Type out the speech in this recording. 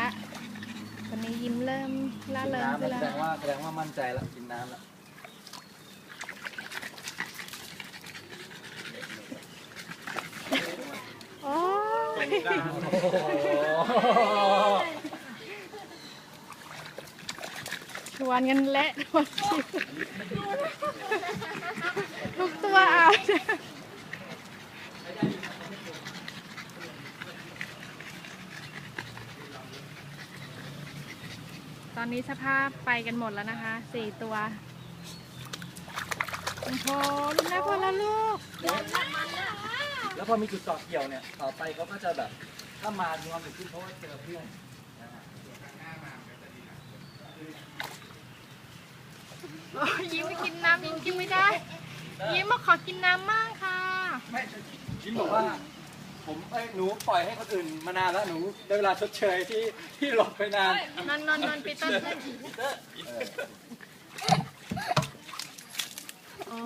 ล่ากินเริงน้ำขึ้นแสแล้ดวงว่าแสดงว่ามั่นใจแล้วกินน้ำแล้วโอ้ยชวนกันและหมดชีวิตทุกตัวอาบ ตอนนี้สภาพไปกันหมดแล้วนะคะสี่ตัวโอ้โหลูกแม่พอแล้วลูกแล้วพอมีจุดเกาะเกี่ยวเนี่ยต่อไปเขาก็จะแบบถ้ามามีความสุขขึ้นเพราะว่าเจอเพื่อนนะฮะโอ้ยยิ้มไม่กินน้ำยิ้มกินไม่ได้ ยิ้มมาขอกินน้ำมั่งค่ะ ไม่ยิ้มบอกว่า ผมไอ้หนูปล่อยให้คนอื่นมานานแล้วหนูได้เวลาชดเชยที่ที่หลบไปนาน นอนนอนนอนปีเตอร์ขึ้นอ๋อ